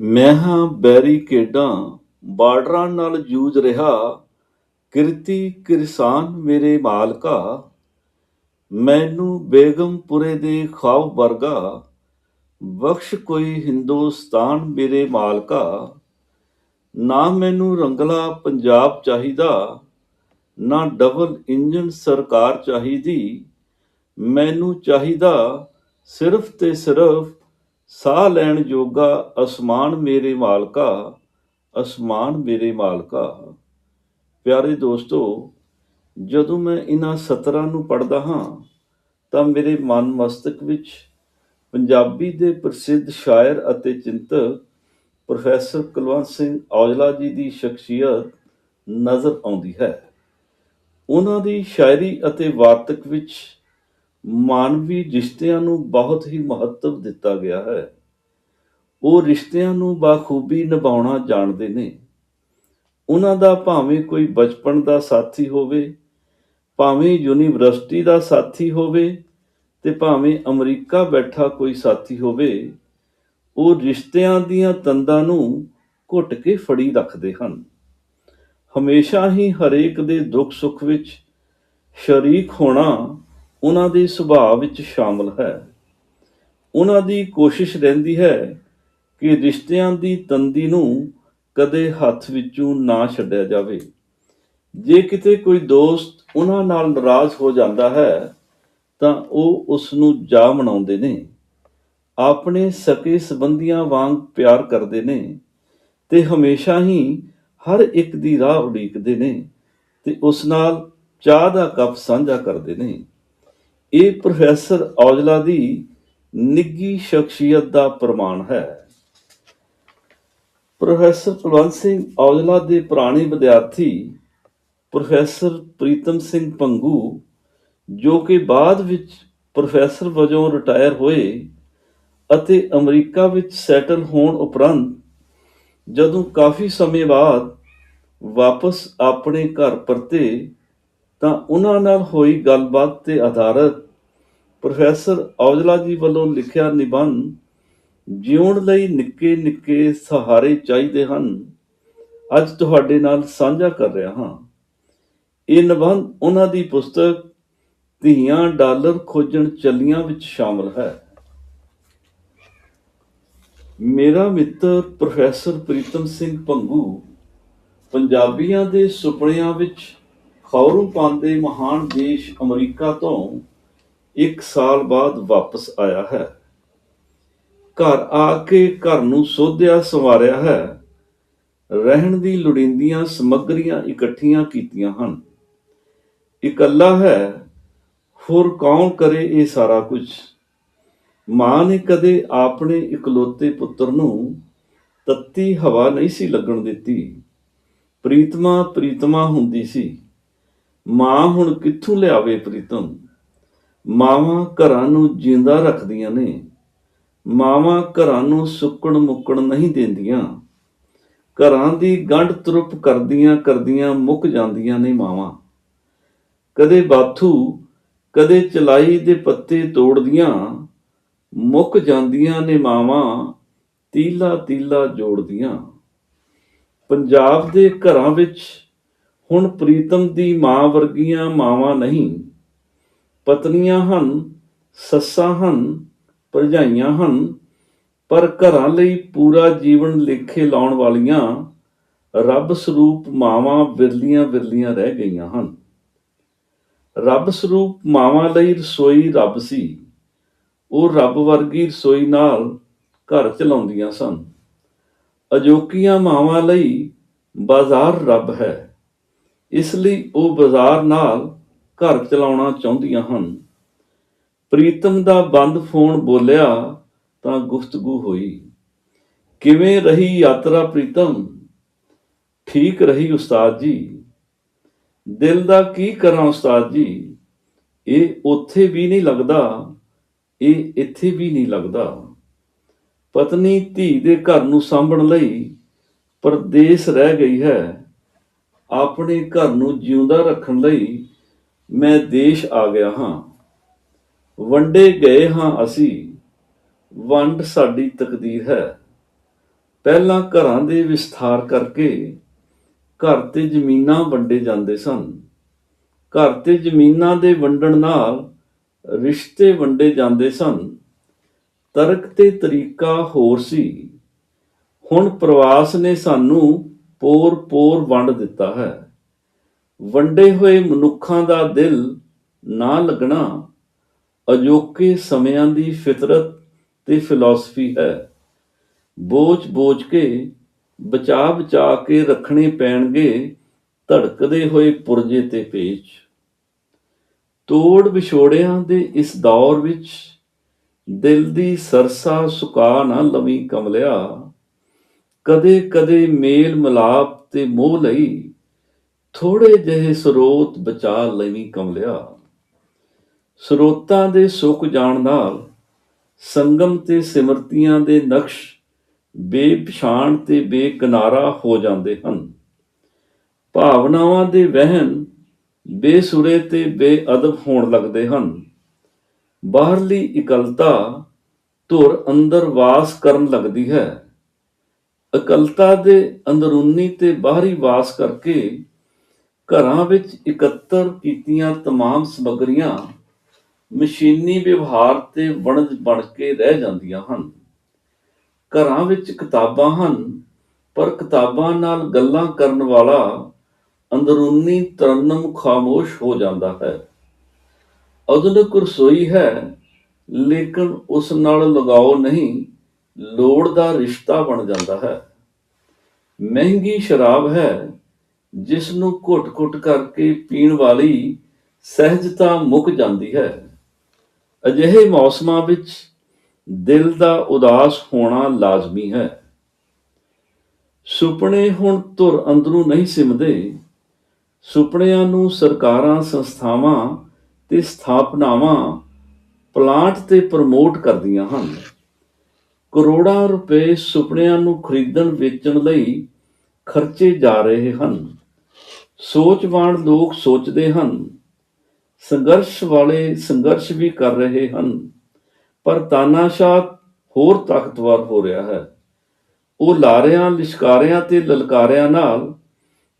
ਮੈਂ ਹਾਂ ਬੈਰੀਕੇਡਾਂ ਬਾਰਡਰਾਂ ਨਾਲ ਜੂਝ ਰਿਹਾ, ਕਿਰਤੀ ਕਿਰਸਾਨ ਮੇਰੇ ਮਾਲਕਾ। ਮੈਨੂੰ ਬੇਗਮਪੁਰੇ ਦੇ ਖਾਬ ਵਰਗਾ, ਬਖਸ਼ ਕੋਈ ਹਿੰਦੁਸਤਾਨ ਮੇਰੇ ਮਾਲਕਾ। ਨਾ ਮੈਨੂੰ ਰੰਗਲਾ ਪੰਜਾਬ ਚਾਹੀਦਾ, ਨਾ ਡਬਲ ਇੰਜਨ ਸਰਕਾਰ ਚਾਹੀਦੀ। ਮੈਨੂੰ ਚਾਹੀਦਾ ਸਿਰਫ ਤੇ ਸਿਰਫ ਸਾਹ ਲੈਣ ਜੋਗਾ ਅਸਮਾਨ ਮੇਰੇ ਮਾਲਕਾ, ਅਸਮਾਨ ਮੇਰੇ ਮਾਲਕਾ। ਪਿਆਰੇ ਦੋਸਤੋ, ਜਦੋਂ ਮੈਂ ਇਹਨਾਂ ਸਤਰਾਂ ਨੂੰ ਪੜ੍ਹਦਾ ਹਾਂ, ਤਾਂ ਮੇਰੇ ਮਨ ਮਸਤਕ ਵਿੱਚ ਪੰਜਾਬੀ ਦੇ ਪ੍ਰਸਿੱਧ ਸ਼ਾਇਰ ਅਤੇ ਚਿੰਤਕ ਪ੍ਰੋਫੈਸਰ ਕੁਲਵੰਤ ਸਿੰਘ ਔਜਲਾ ਜੀ ਦੀ ਸ਼ਖਸੀਅਤ ਨਜ਼ਰ ਆਉਂਦੀ ਹੈ। ਉਹਨਾਂ ਦੀ ਸ਼ਾਇਰੀ ਅਤੇ ਵਾਰਤਕ ਵਿੱਚ ਮਾਨਵੀ ਰਿਸ਼ਤਿਆਂ ਨੂੰ ਬਹੁਤ ਹੀ ਮਹੱਤਵ ਦਿੱਤਾ ਗਿਆ ਹੈ। ਉਹ ਰਿਸ਼ਤਿਆਂ ਨੂੰ ਬਾਖੂਬੀ ਨਿਭਾਉਣਾ ਜਾਣਦੇ ਨੇ। ਉਹਨਾਂ ਦਾ ਭਾਵੇਂ ਕੋਈ ਬਚਪਨ ਦਾ ਸਾਥੀ ਹੋਵੇ, ਭਾਵੇਂ ਯੂਨੀਵਰਸਿਟੀ ਦਾ ਸਾਥੀ ਹੋਵੇ ਤੇ ਭਾਵੇਂ ਅਮਰੀਕਾ ਬੈਠਾ ਕੋਈ ਸਾਥੀ ਹੋਵੇ, ਉਹ ਰਿਸ਼ਤਿਆਂ ਦੀਆਂ ਤੰਦਾਂ ਨੂੰ ਘੁੱਟ ਕੇ ਫੜੀ ਰੱਖਦੇ ਹਨ। ਹਮੇਸ਼ਾ ਹੀ ਹਰੇਕ ਦੇ ਦੁੱਖ ਸੁੱਖ ਵਿੱਚ ਸ਼ਰੀਕ ਹੋਣਾ ਉਹਨਾਂ ਦੇ ਸੁਭਾਅ ਵਿੱਚ ਸ਼ਾਮਲ ਹੈ। ਉਹਨਾਂ ਦੀ ਕੋਸ਼ਿਸ਼ ਰਹਿੰਦੀ ਹੈ ਕਿ ਰਿਸ਼ਤਿਆਂ ਦੀ ਤੰਦੀ ਨੂੰ ਕਦੇ ਹੱਥ ਵਿੱਚੋਂ ਨਾ ਛੱਡਿਆ ਜਾਵੇ। ਜੇ ਕਿਤੇ ਕੋਈ ਦੋਸਤ ਉਹਨਾਂ ਨਾਲ ਨਾਰਾਜ਼ ਹੋ ਜਾਂਦਾ ਹੈ, ਤਾਂ ਉਹ ਉਸ ਨੂੰ ਜਾ ਮਨਾਉਂਦੇ ਨੇ। ਆਪਣੇ ਸਕੇ ਸੰਬੰਧੀਆਂ ਵਾਂਗ ਪਿਆਰ ਕਰਦੇ ਨੇ ਤੇ ਹਮੇਸ਼ਾ ਹੀ ਹਰ ਇੱਕ ਦੀ ਰਾਹ ਉਡੀਕਦੇ ਨੇ ਤੇ ਉਸ ਨਾਲ ਚਾਹ ਦਾ ਕੱਪ ਸਾਂਝਾ ਕਰਦੇ ਨੇ। ਇਹ ਪ੍ਰੋਫੈਸਰ ਔਜਲਾ ਦੀ ਨਿੱਗੀ ਸ਼ਖਸੀਅਤ ਦਾ ਪ੍ਰਮਾਣ ਹੈ। ਪ੍ਰੋਫੈਸਰ ਕੁਲਵੰਤ ਸਿੰਘ ਔਜਲਾ ਦੇ ਪੁਰਾਣੇ ਵਿਦਿਆਰਥੀ ਪ੍ਰੋਫੈਸਰ ਪ੍ਰੀਤਮ ਸਿੰਘ ਪੰਗੂ, ਜੋ ਕਿ ਬਾਅਦ ਵਿੱਚ ਪ੍ਰੋਫੈਸਰ ਵਜੋਂ ਰਿਟਾਇਰ ਹੋਏ ਅਤੇ ਅਮਰੀਕਾ ਵਿੱਚ ਸੈਟਲ ਹੋਣ ਉਪਰੰਤ ਜਦੋਂ ਕਾਫੀ ਸਮੇਂ ਬਾਅਦ ਵਾਪਸ ਆਪਣੇ ਘਰ ਪਰਤੇ ਤਾਂ ਉਹਨਾਂ ਨਾਲ ਹੋਈ ਗੱਲਬਾਤ ਤੇ ਆਧਾਰਿਤ ਪ੍ਰੋਫੈਸਰ ਔਜਲਾ ਜੀ ਵੱਲੋਂ ਲਿਖਿਆ ਨਿਬੰਧ ਜਿਉਣ ਲਈ ਨਿੱਕੇ ਨਿੱਕੇ ਸਹਾਰੇ ਚਾਹੀਦੇ ਹਨ। ਅੱਜ ਤੁਹਾਡੇ ਨਾਲ ਸਾਂਝਾ ਕਰ ਰਿਹਾ ਹਾਂ। ਇਹ ਨਿਬੰਧ ਉਹਨਾਂ ਦੀ ਪੁਸਤਕ ਧੀਆਂ ਡਾਲਰ ਖੋਜਣ ਚੱਲੀਆਂ ਵਿੱਚ ਸ਼ਾਮਲ ਹੈ। ਮੇਰਾ ਮਿੱਤਰ ਪ੍ਰੋਫੈਸਰ ਪ੍ਰੀਤਮ ਸਿੰਘ ਪੰਗੂ ਪੰਜਾਬੀਆਂ ਦੇ ਸੁਪਨਿਆਂ ਵਿੱਚ ਖੌਰੂ ਪਾਉਂਦੇ ਮਹਾਨ ਦੇਸ਼ ਅਮਰੀਕਾ ਤੋਂ ਇੱਕ ਸਾਲ ਬਾਅਦ ਵਾਪਸ ਆਇਆ ਹੈ। ਘਰ ਆ ਕੇ ਘਰ ਨੂੰ ਸੋਧਿਆ ਸੰਵਾਰਿਆ ਹੈ। ਰਹਿਣ ਦੀ ਲੋੜੀਂਦੀਆਂ ਸਮੱਗਰੀਆਂ ਇਕੱਠੀਆਂ ਕੀਤੀਆਂ ਹਨ। ਇਕੱਲਾ ਹੈ, ਹੋਰ ਕੌਣ ਕਰੇ ਇਹ ਸਾਰਾ ਕੁਝ? ਮਾਂ ਨੇ ਕਦੇ ਆਪਣੇ ਇਕਲੌਤੇ ਪੁੱਤਰ ਨੂੰ ਤੱਤੀ ਹਵਾ ਨਹੀਂ ਸੀ ਲੱਗਣ ਦਿੱਤੀ। ਪ੍ਰੀਤਮਾ ਪ੍ਰੀਤਮਾ ਹੁੰਦੀ ਸੀ। ਮਾਂ ਹੁਣ ਕਿੱਥੋਂ ਲਿਆਵੇ ਪ੍ਰੀਤਮ? ਮਾਵਾਂ ਘਰਾਂ ਨੂੰ ਜਿੰਦਾ ਰੱਖਦੀਆਂ ਨੇ। ਮਾਵਾਂ ਘਰਾਂ ਨੂੰ ਸੁੱਕਣ ਮੁੱਕਣ ਨਹੀਂ ਦਿੰਦੀਆਂ। ਘਰਾਂ ਦੀ ਗੰਢ ਤਰੁਪ ਕਰਦੀਆਂ ਕਰਦੀਆਂ ਮੁੱਕ ਜਾਂਦੀਆਂ ਨੇ ਮਾਵਾਂ। ਕਦੇ ਬਾਥੂ, ਕਦੇ ਚਲਾਈ ਦੇ ਪੱਤੇ ਤੋੜਦੀਆਂ ਮੁੱਕ ਜਾਂਦੀਆਂ ਨੇ ਮਾਵਾਂ, ਤੀਲਾ ਤੀਲਾ ਜੋੜਦੀਆਂ। ਪੰਜਾਬ ਦੇ ਘਰਾਂ ਵਿੱਚ ਹੁਣ ਪ੍ਰੀਤਮ ਦੀ ਮਾਂ ਵਰਗੀਆਂ ਮਾਵਾਂ ਨਹੀਂ। ਪਤਨੀਆਂ ਹਨ, ਸੱਸਾਂ ਹਨ, ਭਰਜਾਈਆਂ ਹਨ, ਪਰ ਘਰਾਂ ਲਈ ਪੂਰਾ ਜੀਵਨ ਲੇਖੇ ਲਾਉਣ ਵਾਲੀਆਂ ਰੱਬ ਸਰੂਪ ਮਾਵਾਂ ਵਿਰਲੀਆਂ ਵਿਰਲੀਆਂ ਰਹਿ ਗਈਆਂ ਹਨ। ਰੱਬ ਸਰੂਪ ਮਾਵਾਂ ਲਈ ਰਸੋਈ ਰੱਬ ਸੀ। ਉਹ ਰੱਬ ਵਰਗੀ ਰਸੋਈ ਨਾਲ ਘਰ ਚਲਾਉਂਦੀਆਂ ਸਨ। ਅਜੋਕੀਆਂ ਮਾਵਾਂ ਲਈ ਬਾਜ਼ਾਰ ਰੱਬ ਹੈ। ਇਸ ਲਈ ਉਹ ਬਾਜ਼ਾਰ ਨਾਲ ਘਰ ਚਲਾਉਣਾ ਚਾਹੁੰਦੀਆਂ ਹਨ। ਪ੍ਰੀਤਮ ਦਾ ਬੰਦ ਫੋਨ ਬੋਲਿਆ ਤਾਂ ਗੁਫ਼ਤਗੂ ਹੋਈ। ਕਿਵੇਂ ਰਹੀ ਯਾਤਰਾ ਪ੍ਰੀਤਮ? ਠੀਕ ਰਹੀ ਉਸਤਾਦ ਜੀ। ਦਿਲ ਦਾ ਕੀ ਕਰਾਂ ਉਸਤਾਦ ਜੀ? ਇਹ ਉੱਥੇ ਵੀ ਨਹੀਂ ਲੱਗਦਾ, ਇਹ ਇੱਥੇ ਵੀ ਨਹੀਂ ਲੱਗਦਾ। ਪਤਨੀ ਧੀ ਦੇ ਘਰ ਨੂੰ ਸਾਂਭਣ ਲਈ ਪਰਦੇਸ ਰਹਿ ਗਈ ਹੈ। ਆਪਣੇ ਘਰ ਨੂੰ ਜਿਉਂਦਾ ਰੱਖਣ ਲਈ ਮੈਂ ਦੇਸ਼ ਆ ਗਿਆ ਹਾਂ। ਵੰਡੇ ਗਏ ਹਾਂ ਅਸੀਂ। ਵੰਡ ਸਾਡੀ ਤਕਦੀਰ ਹੈ। ਪਹਿਲਾਂ ਘਰਾਂ ਦੇ ਵਿਸਥਾਰ ਕਰਕੇ ਘਰ ਤੇ ਜ਼ਮੀਨਾਂ ਵੰਡੇ ਜਾਂਦੇ ਸਨ। ਘਰ ਤੇ ਜ਼ਮੀਨਾਂ ਦੇ ਵੰਡਣ ਨਾਲ ਰਿਸ਼ਤੇ ਵੰਡੇ ਜਾਂਦੇ ਸਨ। ਤਰਕ ਤੇ ਤਰੀਕਾ ਹੋਰ ਸੀ। ਹੁਣ ਪ੍ਰਵਾਸ ਨੇ ਸਾਨੂੰ ਪੋਰ-ਪੋਰ ਵੰਡ ਦਿੱਤਾ ਹੈ। ਵੰਡੇ ਹੋਏ ਮਨੁੱਖਾਂ ਦਾ ਦਿਲ ਨਾ ਲੱਗਣਾ ਅਜੋਕੇ ਸਮਿਆਂ ਦੀ ਫਿਤਰਤ ਤੇ ਫਿਲਾਸਫੀ ਹੈ। ਬੋਝ-ਬੋਝ ਕੇ ਬਚਾ-ਬਚਾ ਕੇ ਰੱਖਣੇ ਪੈਣਗੇ ਧੜਕਦੇ ਹੋਏ ਪੁਰਜੇ ਤੇ ਪੇਚ। ਤੋੜ ਵਿਛੋੜਿਆਂ ਦੇ ਇਸ ਦੌਰ ਵਿੱਚ ਦਿਲ ਦੀ ਸਰਸਾ ਸੁਕਾ ਨਾ ਲਵੀ ਕਮਲਿਆ। ਕਦੇ ਕਦੇ ਮੇਲ ਮਿਲਾਪ ਤੇ ਮੋਹ ਲਈ ਥੋੜੇ ਜਿਹੇ ਸਰੋਤ ਬਚਾ ਲਵੀ ਕਮਲਿਆ। ਸਰੋਤਾਂ ਦੇ ਸੁੱਕ ਜਾਣ ਨਾਲ ਸੰਗਮ ਤੇ ਸਿਮਰਤੀਆਂ ਦੇ ਨਕਸ਼ ਬੇਪਛਾਣ ਤੇ ਬੇਕਿਨਾਰਾ ਹੋ ਜਾਂਦੇ ਹਨ। ਭਾਵਨਾਵਾਂ ਦੇ ਵਹਿਣ ਬੇਸੁਰੇ ਤੇ ਬੇਅਦਬ ਹੋਣ ਲੱਗਦੇ ਹਨ। ਬਾਹਰਲੀ ਇਕਲਤਾ ਧੁਰ ਅੰਦਰ ਵਾਸ ਕਰਨ ਲੱਗਦੀ ਹੈ। ਇਕਲਤਾ ਦੇ ਅੰਦਰੂਨੀ ਤੇ ਬਾਹਰੀ ਵਾਸ ਕਰਕੇ ਘਰਾਂ ਵਿੱਚ ਇਕੱਤਰ ਕੀਤੀਆਂ तमाम ਸਮੱਗਰੀਆਂ ਮਸ਼ੀਨੀ ਵਿਵਹਾਰ ਤੇ ਵਣਜ ਬਣ ਕੇ ਰਹਿ ਜਾਂਦੀਆਂ ਹਨ ਘਰਾਂ ਵਿੱਚ ਕਿਤਾਬਾਂ ਹਨ ਪਰ ਕਿਤਾਬਾਂ ਨਾਲ ਗੱਲਾਂ ਕਰਨ ਵਾਲਾ ਅੰਦਰੂਨੀ ਤਰਨਮ ਖਾਮੋਸ਼ ਹੋ ਜਾਂਦਾ ਹੈ ਆਧੁਨਿਕ ਰਸੋਈ ਹੈ ਲੇਕਿਨ ਉਸ ਨਾਲ ਲਗਾਓ ਨਹੀਂ ਲੋੜ ਦਾ ਰਿਸ਼ਤਾ ਬਣ ਜਾਂਦਾ ਹੈ ਮਹਿੰਗੀ ਸ਼ਰਾਬ ਹੈ ਜਿਸ ਨੂੰ ਘੁੱਟ-ਘੁੱਟ ਕਰਕੇ ਪੀਣ ਵਾਲੀ ਸਹਿਜਤਾ ਮੁੱਕ ਜਾਂਦੀ ਹੈ। ਅਜਿਹੇ ਮੌਸਮਾਂ ਵਿੱਚ ਦਿਲ ਦਾ ਉਦਾਸ ਹੋਣਾ ਲਾਜ਼ਮੀ ਹੈ। ਸੁਪਨੇ ਹੁਣ ਧੁਰ ਅੰਦਰੋਂ ਨਹੀਂ ਸਿਮਦੇ। ਸੁਪਨਿਆਂ ਨੂੰ ਸਰਕਾਰਾਂ, ਸੰਸਥਾਵਾਂ ਤੇ ਸਥਾਪਨਾਵਾਂ, ਪਲਾਂਟ ਤੇ ਪ੍ਰਮੋਟ ਕਰਦੀਆਂ ਹਨ। ਕਰੋੜਾਂ ਰੁਪਏ ਸੁਪਨਿਆਂ ਨੂੰ ਖਰੀਦਣ ਵੇਚਣ ਲਈ ਖਰਚੇ ਜਾ ਰਹੇ ਹਨ। ਸੋਚਵਾਨ ਲੋਕ ਸੋਚਦੇ ਹਨ। ਸੰਘਰਸ਼ ਵਾਲੇ ਸੰਘਰਸ਼ ਵੀ ਕਰ ਰਹੇ ਹਨ। ਪਰ ਤਾਨਾਸ਼ਾਹ ਹੋਰ ਤਾਕਤਵਰ ਹੋ ਰਿਹਾ ਹੈ। ਉਹ ਲਾਰਿਆਂ, ਲਿਸ਼ਕਾਰਿਆਂ ਤੇ ਲਲਕਾਰਿਆਂ ਨਾਲ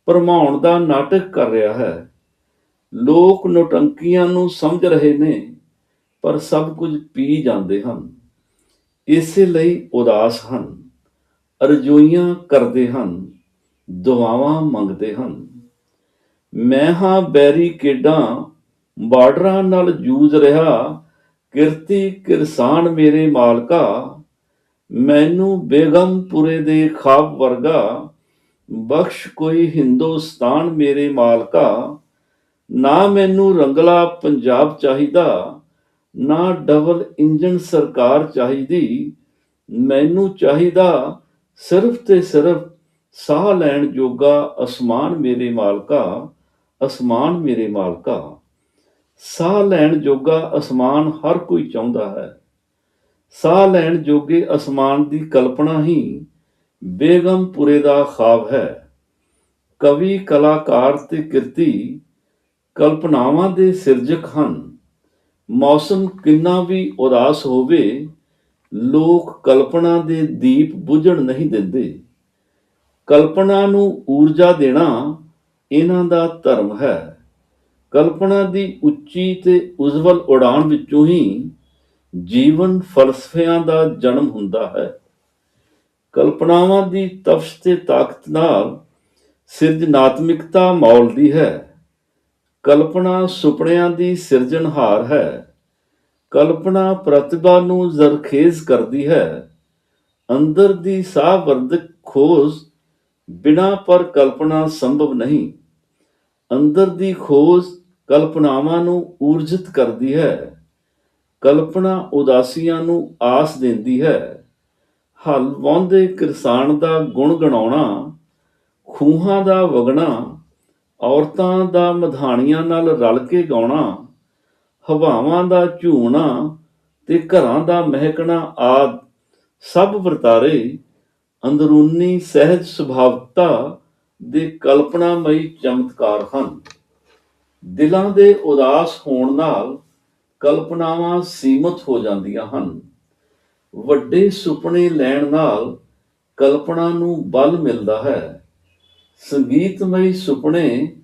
ਭਰਮਾਉਣ ਦਾ ਨਾਟਕ ਕਰ ਰਿਹਾ ਹੈ। ਲੋਕ ਨੋਟੰਕੀਆਂ ਨੂੰ ਸਮਝ ਰਹੇ ਨੇ, ਪਰ ਸਭ ਕੁਝ ਪੀ ਜਾਂਦੇ ਹਨ। ਇਸੇ ਲਈ ਉਦਾਸ ਹਨ, ਅਰਜ਼ੋਈਆਂ ਕਰਦੇ ਹਨ, ਦੁਆਵਾਂ ਮੰਗਦੇ ਹਨ। ਮੈਂ ਹਾਂ ਬੈਰੀਕੇਡਾਂ ਬਾਰਡਰਾਂ ਨਾਲ ਜੂਝ ਰਿਹਾ, ਕਿਰਤੀ ਕਿਰਸਾਨ ਮੇਰੇ ਮਾਲਕਾ, ਮੈਨੂੰ ਬੇਗਮਪੁਰੇ ਦੇ ਖਾਬ ਵਰਗਾ, ਬਖਸ਼ ਕੋਈ ਹਿੰਦੁਸਤਾਨ ਮੇਰੇ ਮਾਲਕਾ, ਨਾ ਮੈਨੂੰ ਰੰਗਲਾ ਪੰਜਾਬ ਚਾਹੀਦਾ ਨਾ ਡਬਲ ਇੰਜਨ ਸਰਕਾਰ ਚਾਹੀਦੀ। ਮੈਨੂੰ ਚਾਹੀਦਾ ਸਿਰਫ ਤੇ ਸਿਰਫ ਸਾਹ ਲੈਣ ਜੋਗਾ ਅਸਮਾਨ ਮੇਰੇ ਮਾਲਕਾ, ਅਸਮਾਨ ਮੇਰੇ ਮਾਲਕਾ। ਸਾਹ ਲੈਣ ਜੋਗਾ ਅਸਮਾਨ ਹਰ ਕੋਈ ਚਾਹੁੰਦਾ ਹੈ। ਸਾਹ ਲੈਣ ਜੋਗੇ ਅਸਮਾਨ ਦੀ ਕਲਪਨਾ ਹੀ ਬੇਗਮਪੁਰੇ ਦਾ ਖਾਬ ਹੈ। ਕਵੀ, ਕਲਾਕਾਰ ਤੇ ਕਿਰਤੀ ਕਲਪਨਾਵਾਂ ਦੇ ਸਿਰਜਕ ਹਨ। ਮੌਸਮ ਕਿੰਨਾ ਵੀ ਉਦਾਸ ਹੋਵੇ, ਲੋਕ ਕਲਪਨਾ ਦੇ ਦੀਪ ਬੁਝਣ ਨਹੀਂ ਦਿੰਦੇ। ਕਲਪਨਾ ਨੂੰ ਊਰਜਾ ਦੇਣਾ ਇਹਨਾਂ ਦਾ ਧਰਮ ਹੈ। ਕਲਪਨਾ ਦੀ ਉੱਚੀ ਤੇ ਉਜਵਲ ਉਡਾਨ ਵਿੱਚੋਂ ਹੀ ਜੀਵਨ ਫਲਸਫਿਆਂ ਦਾ ਜਨਮ ਹੁੰਦਾ ਹੈ। ਕਲਪਨਾਵਾਂ ਦੀ ਤਫਸ਼ ਤੇ ਤਾਕਤ ਨਾਲ ਸਿਰਜਨਾਤਮਿਕਤਾ ਮੌਲਦੀ ਹੈ। ਕਲਪਨਾ ਸੁਪਨਿਆਂ ਦੀ ਸਿਰਜਣਹਾਰ ਹੈ। ਕਲਪਨਾ ਪ੍ਰਤਿਭਾ ਨੂੰ ਜ਼ਰਖੇਜ਼ ਕਰਦੀ ਹੈ। ਅੰਦਰ ਦੀ ਸਾਹ ਵਰਦਕ ਖੋਜ ਬਿਨਾ ਪਰ ਕਲਪਨਾ ਸੰਭਵ ਨਹੀਂ। ਅੰਦਰ ਦੀ ਖੋਜ ਕਲਪਨਾਵਾਂ ਨੂੰ ਊਰਜਿਤ ਕਰਦੀ ਹੈ। ਕਲਪਨਾ ਉਦਾਸੀਆਂ ਨੂੰ ਆਸ ਦਿੰਦੀ ਹੈ। ਹਲ ਵਾਉਂਦੇ ਕਿਰਸਾਨ ਦਾ ਗੁਣ ਗਣਾਉਣਾ, ਖੂਹਾਂ ਦਾ ਵਗਣਾ ਔਰਤਾਂ ਦਾ ਮਧਾਣੀਆਂ ਨਾਲ ਰਲ ਕੇ ਗਾਉਣਾ, ਹਵਾਵਾਂ ਦਾ ਝੂਣਾ ਤੇ ਘਰਾਂ ਦਾ ਮਹਿਕਣਾ ਆਦ ਸਭ ਵਰਤਾਰੇ ਅੰਦਰੂਨੀ ਸਹਿਜ ਸੁਭਾਵਤਾ ਦੇ ਕਲਪਨਾਮਈ ਚਮਤਕਾਰ ਹਨ। ਦਿਲਾਂ ਦੇ ਉਦਾਸ ਹੋਣ ਨਾਲ ਕਲਪਨਾਵਾਂ ਸੀਮਤ ਹੋ ਜਾਂਦੀਆਂ ਹਨ। ਵੱਡੇ ਸੁਪਨੇ ਲੈਣ ਨਾਲ ਕਲਪਨਾ ਨੂੰ ਬਲ ਮਿਲਦਾ ਹੈ। ਸੰਗੀਤਮਈ ਸੁਪਨੇ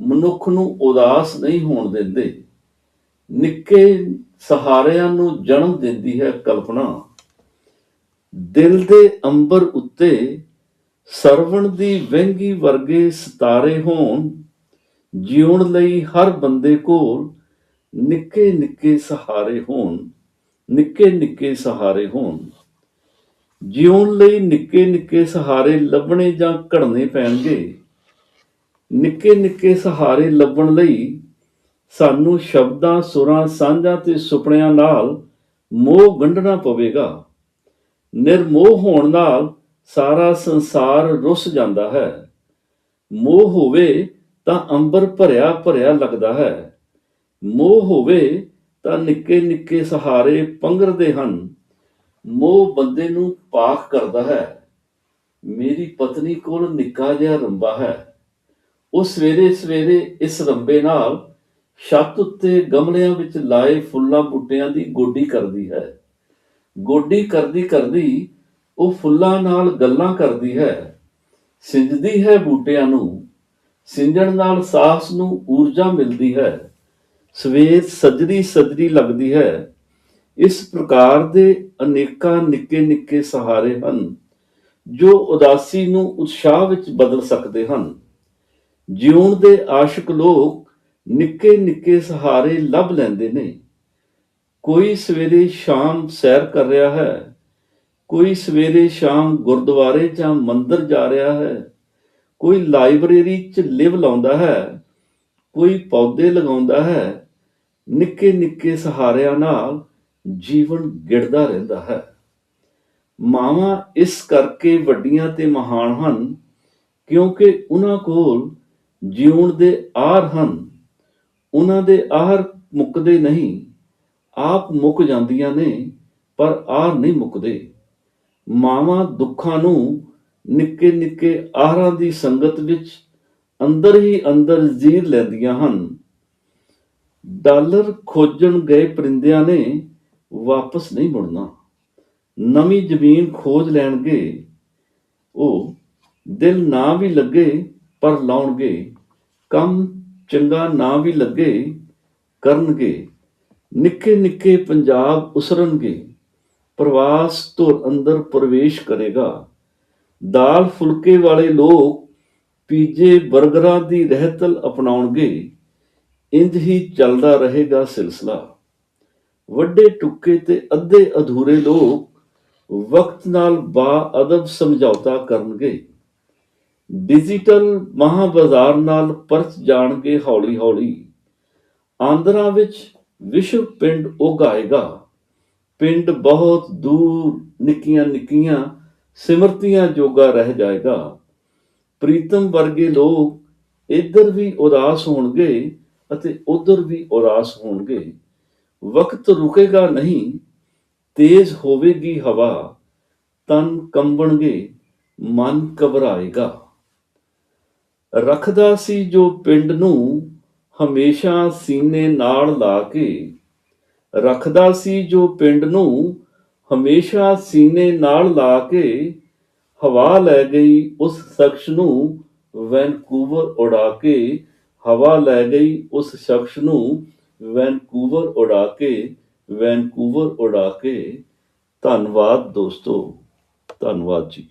ਮਨੁੱਖ ਨੂੰ ਉਦਾਸ ਨਹੀਂ ਹੋਣ ਦਿੰਦੇ। ਨਿੱਕੇ ਸਹਾਰਿਆਂ ਨੂੰ ਜਨਮ ਦਿੰਦੀ ਹੈ ਕਲਪਨਾ। ਦਿਲ ਦੇ ਅੰਬਰ ਉੱਤੇ ਸਰਵਣ ਦੀ ਵਹਿੰਗੀ ਵਰਗੇ ਸਿਤਾਰੇ ਹੋਣ, ਜਿਉਣ ਲਈ ਹਰ ਬੰਦੇ ਕੋਲ ਨਿੱਕੇ ਨਿੱਕੇ ਸਹਾਰੇ ਹੋਣ ਨਿੱਕੇ ਨਿੱਕੇ ਸਹਾਰੇ ਹੋਣ। ਜਿਉਣ ਲਈ ਨਿੱਕੇ ਨਿੱਕੇ ਸਹਾਰੇ ਲੱਭਣੇ ਜਾਂ ਘੜਨੇ ਪੈਣਗੇ। ਨਿੱਕੇ ਨਿੱਕੇ ਸਹਾਰੇ ਲੱਭਣ ਲਈ ਸਾਨੂੰ ਸ਼ਬਦਾਂ, ਸੁਰਾਂ, ਸਾਂਝਾਂ ਤੇ ਸੁਪਨਿਆਂ ਨਾਲ ਮੋਹ ਗੰਢਣਾ ਪਵੇਗਾ। ਨਿਰਮੋਹ ਹੋਣ ਨਾਲ ਸਾਰਾ ਸੰਸਾਰ ਰੁੱਸ ਜਾਂਦਾ ਹੈ। ਮੋਹ ਹੋਵੇ ਤਾਂ ਅੰਬਰ ਭਰਿਆ ਭਰਿਆ ਲੱਗਦਾ ਹੈ। ਮੋਹ ਹੋਵੇ ਤਾਂ ਨਿੱਕੇ ਨਿੱਕੇ ਸਹਾਰੇ ਪੰਗਰਦੇ ਹਨ। ਮੋਹ ਬੰਦੇ ਨੂੰ ਪਾਕ ਕਰਦਾ ਹੈ। ਮੇਰੀ ਪਤਨੀ ਕੋਲ ਨਿੱਕਾ ਜਿਹਾ ਰੰਬਾ ਹੈ। ਉਹ ਸਵੇਰੇ ਸਵੇਰੇ ਇਸ ਰੰਬੇ ਨਾਲ ਛੱਤ ਉੱਤੇ ਗਮਲਿਆਂ ਵਿੱਚ ਲਾਏ ਫੁੱਲਾਂ ਬੂਟਿਆਂ ਦੀ ਗੋਡੀ ਕਰਦੀ ਹੈ। ਗੋਡੀ ਕਰਦੀ ਕਰਦੀ ਉਹ ਫੁੱਲਾਂ ਨਾਲ ਗੱਲਾਂ ਕਰਦੀ ਹੈ। ਸਿੰਜਦੀ ਹੈ ਬੂਟਿਆਂ ਨੂੰ। ਸਿੰਜਣ ਨਾਲ ਸਾਹਸ ਨੂੰ ਊਰਜਾ ਮਿਲਦੀ ਹੈ। ਸਵੇਰ ਸਜਦੀ ਸਜਦੀ ਲੱਗਦੀ ਹੈ। ਇਸ ਪ੍ਰਕਾਰ ਦੇ ਅਨੇਕਾਂ ਨਿੱਕੇ ਨਿੱਕੇ ਸਹਾਰੇ ਹਨ, ਜੋ ਉਦਾਸੀ ਨੂੰ ਉਤਸ਼ਾਹ ਵਿੱਚ ਬਦਲ ਸਕਦੇ ਹਨ। ਜਿਉਣ ਦੇ ਆਸ਼ਿਕ ਲੋਕ ਨਿੱਕੇ ਨਿੱਕੇ ਸਹਾਰੇ ਲੱਭ ਲੈਂਦੇ ਨੇ। ਕੋਈ ਸਵੇਰੇ ਸ਼ਾਮ ਸੈਰ ਕਰ ਰਿਹਾ ਹੈ, ਕੋਈ ਸਵੇਰੇ ਸ਼ਾਮ ਗੁਰਦੁਆਰੇ ਜਾਂ ਮੰਦਿਰ ਜਾ ਰਿਹਾ ਹੈ, ਕੋਈ ਲਾਇਬ੍ਰੇਰੀ 'ਚ ਲਿਵ ਲਾਉਂਦਾ ਹੈ, ਕੋਈ ਪੌਦੇ ਲਗਾਉਂਦਾ ਹੈ। ਨਿੱਕੇ ਨਿੱਕੇ ਸਹਾਰਿਆਂ ਨਾਲ ਜੀਵਨ ਗਿੜਦਾ ਰਹਿੰਦਾ ਹੈ। ਮਾਵਾਂ ਇਸ ਕਰਕੇ ਵੱਡੀਆਂ ਤੇ ਮਹਾਨ ਹਨ ਕਿਉਂਕਿ ਉਹਨਾਂ ਕੋਲ ਜਿਉਣ ਦੇ ਆਰ ਹਨ। ਉਹਨਾਂ ਦੇ ਆਹਰ ਮੁੱਕਦੇ ਨਹੀਂ। ਆਪ ਮੁੱਕ ਜਾਂਦੀਆਂ ਨੇ, ਪਰ ਆਰ ਨਹੀਂ ਮੁੱਕਦੇ। ਮਾਵਾਂ ਦੁੱਖਾਂ ਨੂੰ ਨਿੱਕੇ ਨਿੱਕੇ ਆਹਰਾਂ ਦੀ ਸੰਗਤ ਵਿੱਚ ਅੰਦਰ ਹੀ ਅੰਦਰ ਜ਼ੀਰ ਲੈਂਦੀਆਂ ਹਨ। ਡਾਲਰ ਖੋਜਣ ਗਏ ਪਰਿੰਦਿਆਂ ਨੇ ਵਾਪਸ ਨਹੀਂ ਮੁੜਨਾ। ਨਵੀਂ ਜ਼ਮੀਨ ਖੋਜ ਲੈਣਗੇ। ਉਹ ਦਿਲ ਨਾ ਵੀ ਲੱਗੇ, ਪਰ ਲਾਉਣਗੇ। ਕੰਮ ਚੰਗਾ ਨਾ ਵੀ ਲੱਗੇ, ਕਰਨਗੇ। ਨਿੱਕੇ ਨਿੱਕੇ ਪੰਜਾਬ ਉਸਰਨਗੇ। ਪ੍ਰਵਾਸ ਧੁਰ ਅੰਦਰ ਪ੍ਰਵੇਸ਼ ਕਰੇਗਾ। ਦਾਲ ਫੁਲਕੇ ਵਾਲੇ ਲੋਕ ਪੀਜੇ ਬਰਗਰਾਂ ਦੀ ਰਹਿਤਲ ਅਪਣਾਉਣਗੇ। ਇੰਜ ਹੀ ਚੱਲਦਾ ਰਹੇਗਾ ਸਿਲਸਿਲਾ। ਵੱਡੇ ਟੁੱਕੇ ਤੇ ਅੱਧੇ ਅਧੂਰੇ ਲੋਕ ਵਕਤ ਨਾਲ ਬਾ ਅਦਬ ਸਮਝੌਤਾ ਕਰਨਗੇ। ਡਿਜੀਟਲ ਮਹਾਬਾਜ਼ਾਰ ਨਾਲ ਪਰਚ ਜਾਣਗੇ ਹੌਲੀ ਹੌਲੀ ਆਂਦਰਾਂ ਵਿੱਚ ਵਿਸ਼ਵ ਪਿੰਡ ਉਗਾਏਗਾ। ਪਿੰਡ ਬਹੁਤ ਦੂਰ ਨਿੱਕੀਆਂ ਨਿੱਕੀਆਂ ਸਿਮਰਤੀਆਂ ਜੋਗਾ ਰਹਿ ਜਾਏਗਾ। ਪ੍ਰੀਤਮ ਵਰਗੇ ਲੋਕ ਇੱਧਰ ਵੀ ਉਦਾਸ ਹੋਣਗੇ ਅਤੇ ਉਧਰ ਵੀ ਉਦਾਸ ਹੋਣਗੇ। ਵਕਤ ਰੁਕੇਗਾ ਨਹੀਂ, ਤੇਜ਼ ਹੋਵੇਗੀ ਹਵਾ, ਤਨ ਕੰਬਣਗੇ, ਮਨ ਘਬਰਾਏਗਾ। ਰੱਖਦਾ ਸੀ ਜੋ ਪਿੰਡ ਨੂੰ ਹਮੇਸ਼ਾ ਸੀਨੇ ਨਾਲ ਲਾ ਕੇ, ਰੱਖਦਾ ਸੀ ਜੋ ਪਿੰਡ ਨੂੰ ਹਮੇਸ਼ਾ ਸੀਨੇ ਨਾਲ ਲਾ ਕੇ, ਹਵਾ ਲੈ ਗਈ ਉਸ ਸ਼ਖਸ ਨੂੰ ਵੈਨਕੂਵਰ ਉਡਾ ਕੇ, ਹਵਾ ਲੈ ਗਈ ਉਸ ਸ਼ਖਸ ਨੂੰ ਵੈਨਕੂਵਰ ਉਡਾ ਕੇ ਵੈਨਕੂਵਰ ਉਡਾ ਕੇ। ਧੰਨਵਾਦ ਦੋਸਤੋ। ਧੰਨਵਾਦ ਜੀ।